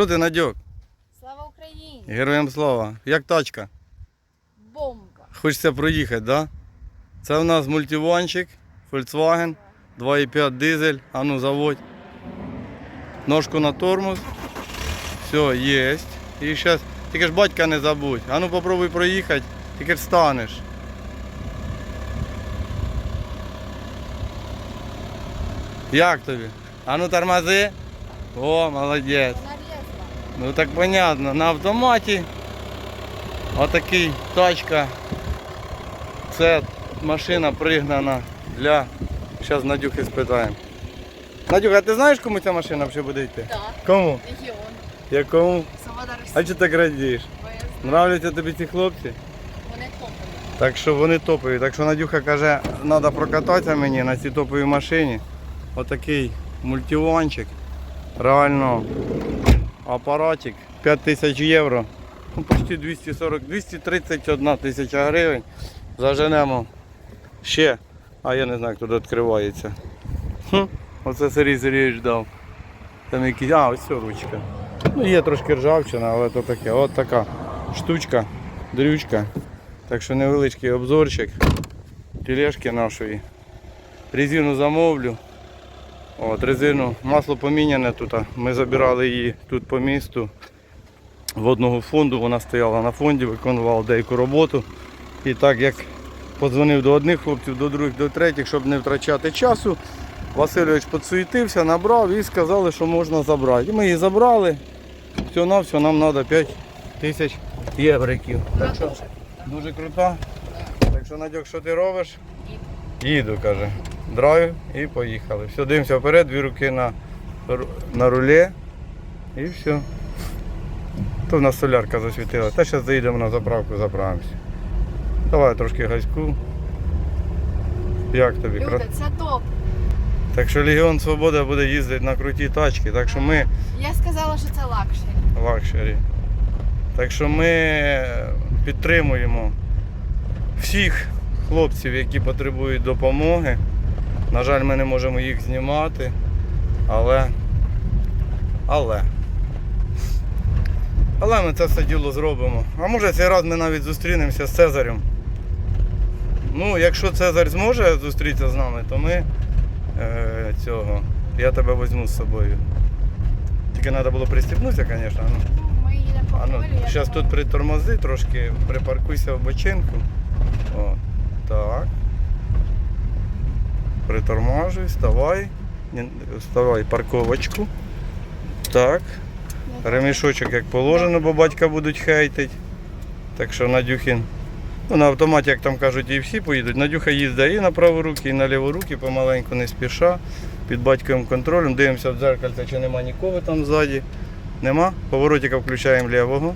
Що ти, Надьок? Слава Україні! Героям слава. Як тачка? Бомба! Хочеться проїхати, да? Це в нас мультиванчик, Volkswagen, 2,5 дизель. А ну заводь. Ножку на тормоз. Все, є. І зараз. Тільки ж батька не забудь. А ну попробуй проїхати, тільки ж станеш. Як тобі? А ну тормози. О, молодець. Ну так понятно, на автоматі. Отакий тачка. Це машина пригнана для. Зараз Надюхи спитаємо. Надюха, а ти знаєш, кому ця машина взагалі буде йти? Так, Кому? регіон. Якому? А чи так радієш? Нравляться тобі ці хлопці? Вони топові. Так що вони топові. Так що Надюха каже, треба прокататися мені на цій топовій машині. Отакий мультиванчик. Реально апаратик 5 тисяч євро. Ну, почти 240, 231 тисяча гривень. Заженемо ще. А я не знаю, тут відкривається. Хм, оце Сергій Сергійович дав. Там якісь. А, ось ручка. Ну, є трошки ржавчина, але то таке. От така штучка, дрючка. Так що невеличкий обзорчик тележки нашої. Резину замовлю. От, резину, масло поміняне тут. Ми забирали її тут по місту. В одного фонду вона стояла на фонді, виконувала деяку роботу. І так як подзвонив до одних хлопців, до других, до третіх, щоб не втрачати часу, Васильович підсуетився, набрав і сказали, що можна забрати. І ми її забрали. Все на все нам треба 5 тисяч євриків. Так що дуже. Крута. Так що Надьок, що ти робиш? Їду, каже. Драйв і поїхали. Все, дивимося вперед, дві руки на, на рулі і все. То в нас солярка засвітила. Та зараз заїдемо на заправку, заправимося. Давай трошки газьку. Як тобі? Люди, це топ. Так що Легіон Свобода буде їздити на круті тачки. Так що ми Я сказала, що це лакшері. лакшері. Так що ми підтримуємо всіх хлопців, які потребують допомоги. На жаль, ми не можемо їх знімати, але. Але. Але ми це все діло зробимо. А може цей раз ми навіть зустрінемося з Цезарем. Ну, якщо Цезарь зможе зустрітися з нами, то ми е, цього. Я тебе візьму з собою. Тільки треба було пристібнутися, звісно. Ну. Ми їдемо по ну, полю. зараз тут притормози трошки, припаркуйся в бочинку. О, так. Притормажуй, вставай. Вставай парковочку. Так. Ремішочок як положено, бо батька будуть хейтить. Так що Надюхін. Ну, на автоматі, як там кажуть, і всі поїдуть. Надюха їздить і на праву руки, і на ліву руки, помаленьку не спіша. Під батьковим контролем. Дивимося в дзеркальце, чи нема нікого там ззаді. Нема. Поворотика включаємо лівого.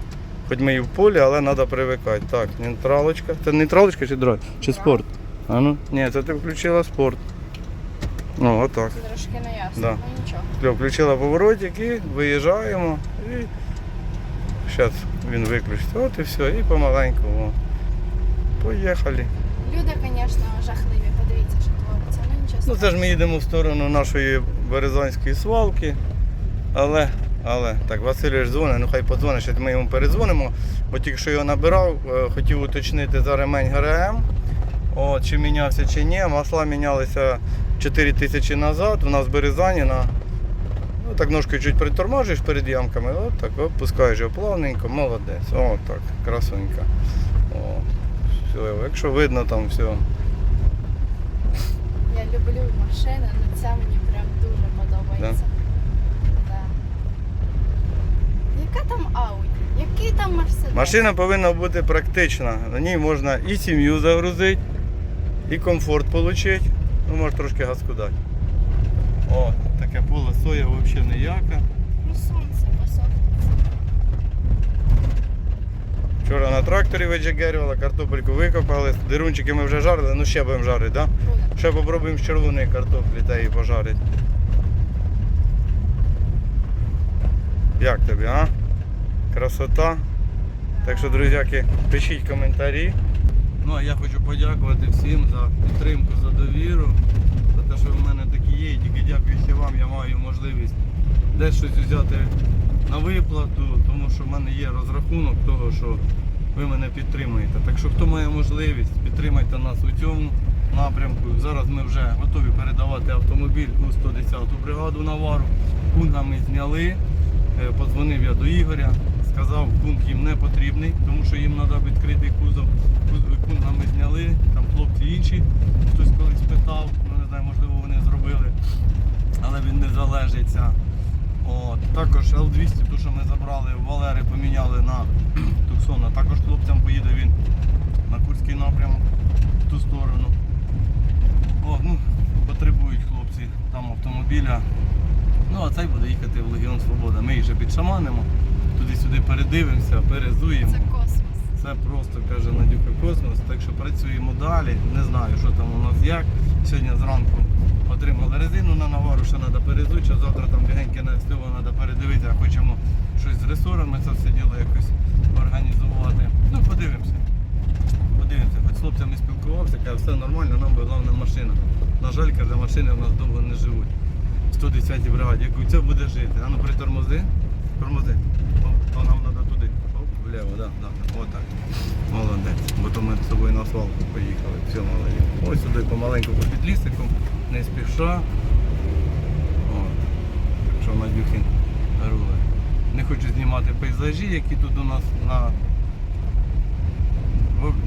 Хоч ми і в полі, але треба привикати. Так, нейтралочка. Це нейтралочка чи драйв? Чи спорт? А ну? Ні, це ти включила спорт. Ну, отак. Трошки не ясно. Да. Ну нічого. Все, включила поворотик і виїжджаємо. І зараз він виключиться. От і все, і помаленьку. О. Поїхали. Люди, звісно, жахливі. Подивіться, що твориться. Ну нічого. Ну це ж ми їдемо в сторону нашої Березанської свалки. Але, але, так, Васильович дзвонить, ну хай подзвонить, ще ми йому передзвонимо. Бо тільки що його набирав, е, хотів уточнити за ремень ГРМ. От, чи мінявся чи ні. Масла мінялися 4 тисячі назад. У нас в Березані на. Ну, так ножкою чуть притормажуєш перед ямками, от так, от, пускаєш його плавненько, молодець. О, так, красунька. О, все, якщо видно там все. Я люблю машини, але ця мені прям дуже подобається. Да. Яка там Audi? Який там Mercedes? Машина повинна бути практична. На ній можна і сім'ю загрузити, і комфорт отримати. Ну, може трошки газку дати. О, таке поле соя взагалі ніяка. Ну сонце високе. Вчора на тракторі виджегерювала, картопельку викопали, дирунчики ми вже жарили, ну ще будемо жарити, так? Да? Ще попробуємо з червоної картоплі та її пожарити. Як тобі, а? Красота. Так що, друзяки, пишіть коментарі. Ну а я хочу подякувати всім за підтримку, за довіру, за те, що в мене такі є, і тільки дякуючи вам я маю можливість десь щось взяти на виплату, тому що в мене є розрахунок того, що ви мене підтримуєте. Так що хто має можливість, підтримайте нас у цьому напрямку. Зараз ми вже готові передавати автомобіль у 110-ту бригаду Навару. Кунга ми зняли. Е, Подзвонив я до Ігоря, сказав, кунг їм не потрібний, тому що їм треба відкритий кузов. Кунга ми зняли, там хлопці інші, хтось колись питав, ну не знаю, можливо вони зробили, але він не залежиться. От. Також L200, ту, що ми забрали, Валери поміняли на Туксона. Також хлопцям поїде він на Курський напрямок в ту сторону. От, ну, потребують хлопці там автомобіля. Ну, а цей буде їхати в Легіон Свобода. Ми їх вже підшаманимо, туди-сюди передивимося, перезуємо. Це космос. Це просто каже Надюха Космос. Так що працюємо далі. Не знаю, що там у нас як. Сьогодні зранку отримали резину на навару, ще треба перезути, а завтра там бігеньке на СТО треба передивитися, хочемо щось з ресорами це все діло якось організувати. Ну, подивимося. Подивимося, хоч з хлопцями спілкувався, каже, все нормально, нам би головна машина. На жаль, каже, машини в нас довго не живуть. 110 бригаді. Яку це буде жити? А ну притормози. Тормози. То нам треба туди. Оп, вліво, да, да. Отак. Молодець. Бо то ми з собою на свалку поїхали. Все, молодець. Ось сюди помаленьку по підлісику, не спіша. От. Що Надюхін руле. Не хочу знімати пейзажі, які тут у нас на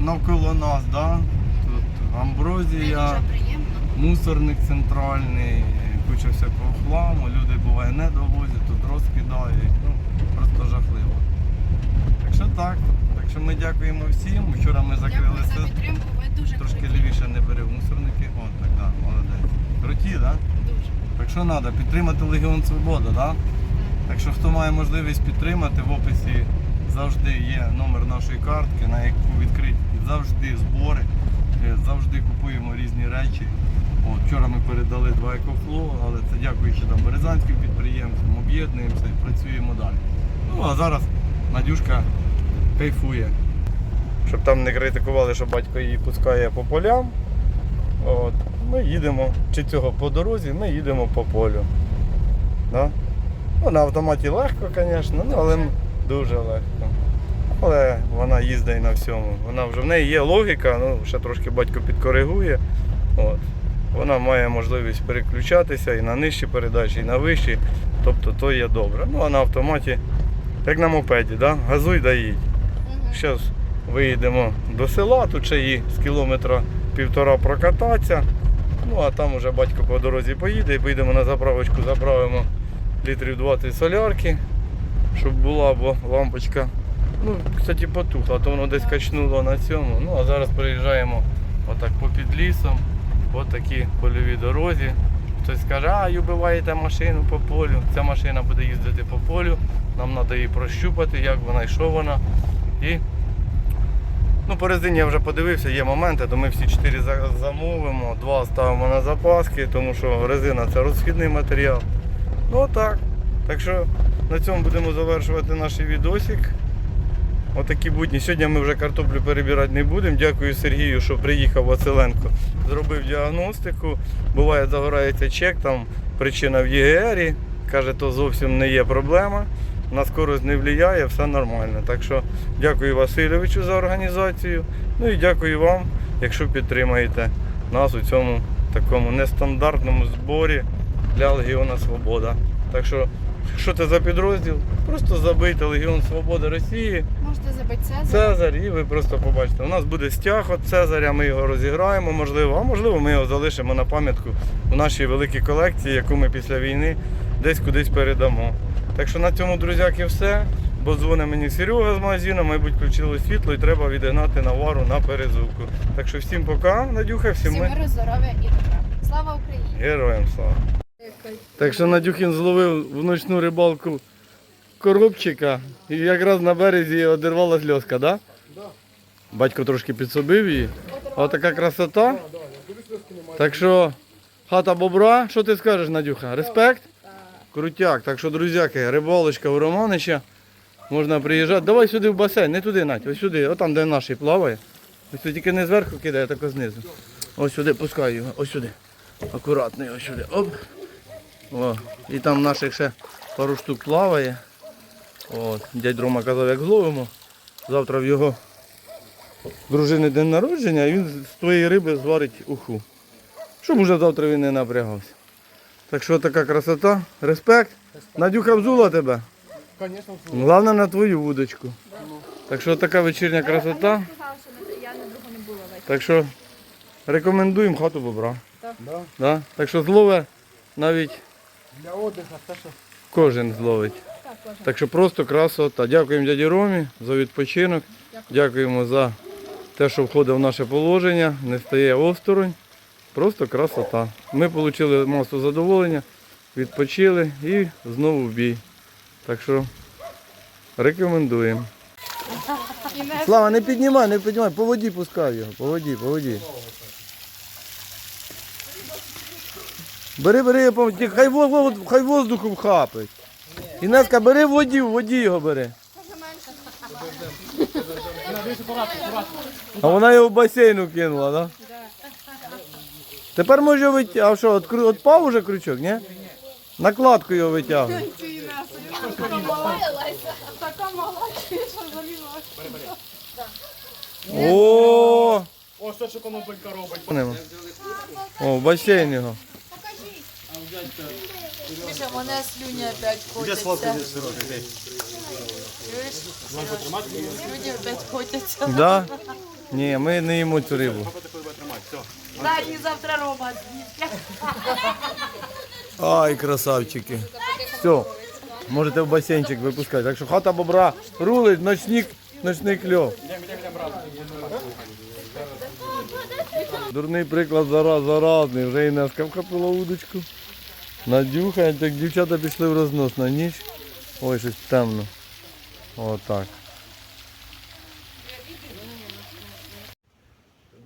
навколо нас, да? Тут амброзія мусорник центральний, куча всякого хламу, люди буває не довозять, тут розкидають. Ну, просто жахливо. Так що так. Так що ми дякуємо всім. Вчора ми закрили Дякую за підтримку. Ви дуже трошки круті. лівіше не бери мусорники. О, так, да, молодець. Круті, так? Да? Дуже. Так що треба, підтримати Легіон Свобода, да? Так що хто має можливість підтримати, в описі завжди є номер нашої картки, на яку відкриті завжди збори, е, завжди купуємо різні речі. От, вчора ми передали два екофло, але це дякуючи там березанським підприємцям, об'єднуємося і працюємо далі. Ну а зараз Надюшка кайфує. Щоб там не критикували, що батько її пускає по полям. От, ми їдемо, чи цього по дорозі, ми їдемо по полю. Да? Ну, на автоматі легко, звісно, ну, але дуже легко. Але вона їздить на всьому. Вона вже в неї є логіка, ну ще трошки батько підкоригує. От. Вона має можливість переключатися і на нижчі передачі, і на вищі. Тобто то є добре. Ну а на автоматі, як на мопеді, да? газуй да їдь. Зараз виїдемо до села, тут ще її з кілометра півтора прокататися. Ну а там уже батько по дорозі поїде і поїдемо на заправочку, заправимо літрів 20 солярки, щоб була, бо лампочка. Ну, кстати, потухла, то воно десь качнуло на цьому. Ну а зараз приїжджаємо отак попід лісом, по такій польовій дорозі. Хтось скаже, а вбиваєте машину по полю. Ця машина буде їздити по полю, нам треба її прощупати, як вона і що вона. І ну, по резині я вже подивився, є моменти, то ми всі чотири замовимо, два ставимо на запаски, тому що резина це розхідний матеріал. Ну так. Так що на цьому будемо завершувати наш відосик. Отакі будні. Сьогодні ми вже картоплю перебирати не будемо. Дякую Сергію, що приїхав Василенко. Зробив діагностику. Буває, загорається чек, там причина в ЄГРі. Каже, то зовсім не є проблема. На скорость не впливає, все нормально. Так що дякую Васильовичу за організацію. Ну і дякую вам, якщо підтримаєте нас у цьому такому нестандартному зборі для Легіона Свобода. Так що, що це за підрозділ? Просто забийте Легіон Свободи Росії. Можете забити Цезарь. Цезарь, і ви просто побачите. У нас буде стяг від Цезаря, ми його розіграємо, можливо, а можливо, ми його залишимо на пам'ятку в нашій великій колекції, яку ми після війни десь кудись передамо. Так що на цьому, друзяки, все. Бо дзвонить мені Серега з магазину, мабуть, включили світло і треба відігнати навару на перезувку. Так що всім пока, Надюха, всім Всім ми миру, здоров'я і добра. Слава Україні! героям слава. Так що Надюхін зловив в ночну рибалку коробчика і якраз на березі одірвалась льоска, так? Да? Батько трошки підсобив її. Ось така красота. Так що хата бобра, що ти скажеш, Надюха? Респект? Крутяк. Так що, друзяки, рибалочка у Романича. Можна приїжджати. Давай сюди в басейн, не туди, Надь, ось сюди, отам, де наш плаває. Ось тут тільки не зверху кидає, а так знизу. Ось сюди, пускай його, ось сюди. Акуратно, ось сюди. Оп. О, і там наших ще пару штук плаває. От, дядь Рома казав, як зловимо. Завтра в його дружини день народження, і він з твоєї риби зварить уху. Щоб уже завтра він не напрягався. Так що така красота, респект. Надюха взула тебе. Конечно, Головне на твою вудочку. Так що така вечірня красота. Я на другу не була. Так що рекомендуємо хату бобра. да. Да? Так що злове навіть Для отдыха, те, що кожен зловить. Так, кожен. Так що просто красота. Дякуємо дяді Ромі за відпочинок. Дякуємо за те, що входить в наше положення, не стає осторонь. Просто красота. Ми отримали масу задоволення, відпочили і знову в бій. Так що рекомендуємо. Слава, не піднімай, не піднімай, по воді пускай його, по воді, по воді. Бери, бери, я пом- хай, во- во- хай воздуху вхапить. Інеска, бери в воді, в воді його бери. А вона його в басейну кинула, так? Да? Тепер може витягти. А що, отпав уже крючок, ні? Накладку його витягує. така мала, що залізла. О, О, що конопелька робить. О, в басейн його. Миша, мене слюні опять котяться. Чуєш? Слюні опять котяться. Да? Ні, ми не їмо цю рибу. Дай мені завтра рома. Ай, красавчики. Все, можете в басейнчик випускати. Так що хата бобра рулить, ночник, ночний кльов. Дурний приклад зараз заразний. Вже Інеска вхопила удочку. Надюха, як дівчата пішли в рознос на ніч. Ой, щось темно. Отак.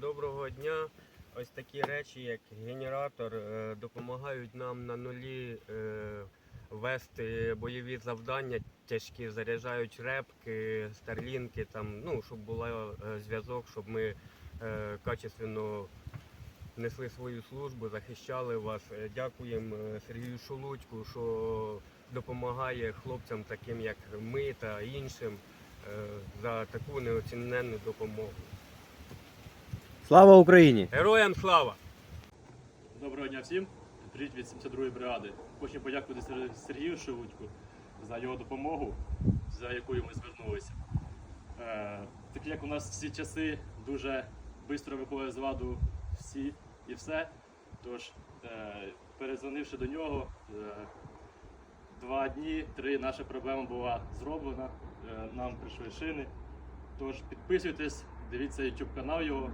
Доброго дня. Ось такі речі, як генератор, е, допомагають нам на нулі е, вести бойові завдання тяжкі, заряджають репки, старлінки, там, ну, щоб був зв'язок, щоб ми е, качественно несли свою службу, захищали вас. Е, Дякуємо е, Сергію Шулудьку, що допомагає хлопцям, таким як ми та іншим, е, за таку неоціненну допомогу. Слава Україні! Героям слава! Доброго дня всім. Привіт від 72-ї бригади. Хочу подякувати Сергію Шевутьку за його допомогу, за якою ми звернулися. Такі як у нас всі часи дуже швидко виходить з ладу всі і все. Тож, е, перезвонивши до нього, е, два дні, три наша проблема була зроблена. Е, нам прийшли шини. Тож підписуйтесь, дивіться YouTube канал його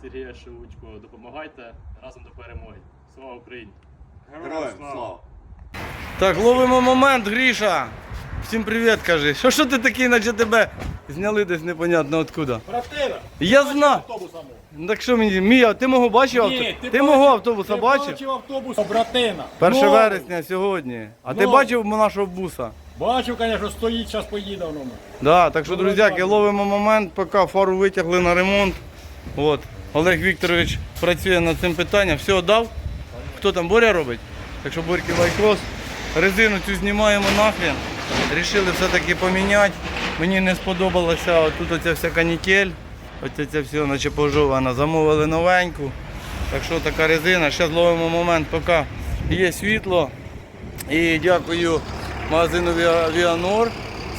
Сергія Шевучко. Допомагайте разом до перемоги. Слава Україні! Героям слава. Так, ловимо момент, Гріша. Всім привіт, кажи. Що, що ти такий, наче тебе зняли десь непонятно откуда. Братина, Я знаю. Ну, Так що мені, Мія, ти мого бачив? авто- ти мого автобуса ти бачив? бачив автобус, братина. 1 Ну, вересня сьогодні. А ти Ну. бачив нашого буса? Бачив, звісно, стоїть, зараз поїде воно. Да, так що, друзяки, ловимо момент, поки фару витягли на ремонт. От. Олег Вікторович працює над цим питанням. Все дав. Хто там Боря робить? Так що Борьки лайкос. Резину цю знімаємо нахрен. Рішили все-таки поміняти. Мені не сподобалося тут оця вся канікель. Оце це все наче пожована. Замовили новеньку. Так що така резина. Ще зловимо момент, поки є світло. І дякую магазину Віанор,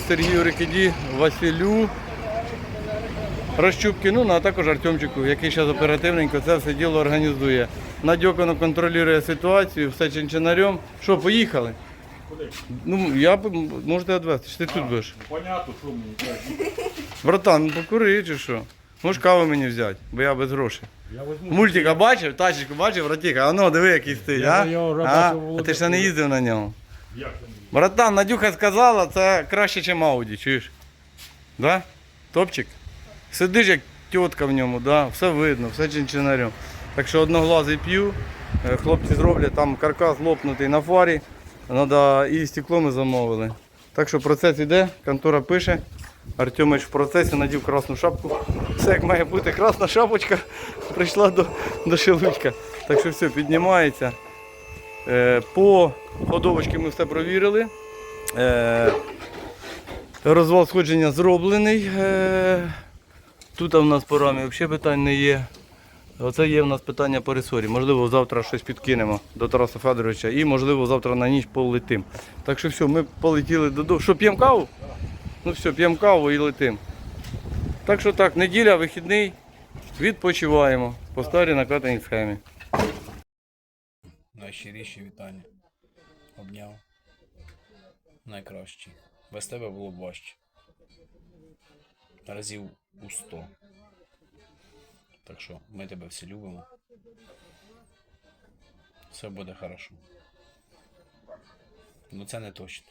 Сергію Рикіді, Василю. Розчубки, ну, а також Артемчику, який зараз оперативненько це все діло організує. Надьокано контролює ситуацію, все чинчинарем. Що, поїхали? Куди? Ну, я б- можете відвезти, чи ти тут будеш? Понятно, що мені. так. Братан, ну покури чи що? Можеш каву мені взяти, бо я без грошей. Я возьму. Мультика бачив, тачечку бачив, братіка, а ну диви, який стоїть, Я а? вже а? бачив, а Володя. ти ще не їздив на ньому. Як це мені? Братан, Надюха сказала, це краще, ніж Ауді, чуєш? Да? Топчик? Сидиш як тітка в ньому, да? все видно, все чинчинарем. Так що одноглазий п'ю, е, хлопці зроблять там каркас лопнутий на фарі, Надо, і стекло ми замовили. Так що процес іде, контора пише. Артемич в процесі надів красну шапку. Все як має бути, красна шапочка прийшла до, до шелудька. Так що все, піднімається. Е, по ходовочці ми все провірили. Е, Розвал сходження зроблений. Е, Тут у нас по рамі взагалі питань не є. Оце є в нас питання по ресорі. Можливо, завтра щось підкинемо до Тараса Федоровича і, можливо, завтра на ніч полетим. Так що все, ми полетіли додому. Що, п'ємо каву? Ну все, п'ємо каву і летим. Так що так, неділя, вихідний, відпочиваємо по старій накатаній схемі. Найщиріші вітання. Обняв. Найкращі. Без тебе було б важче. Разів у сто. Так що ми тебе всі любимо. Все буде хорошо. Ну це не точно.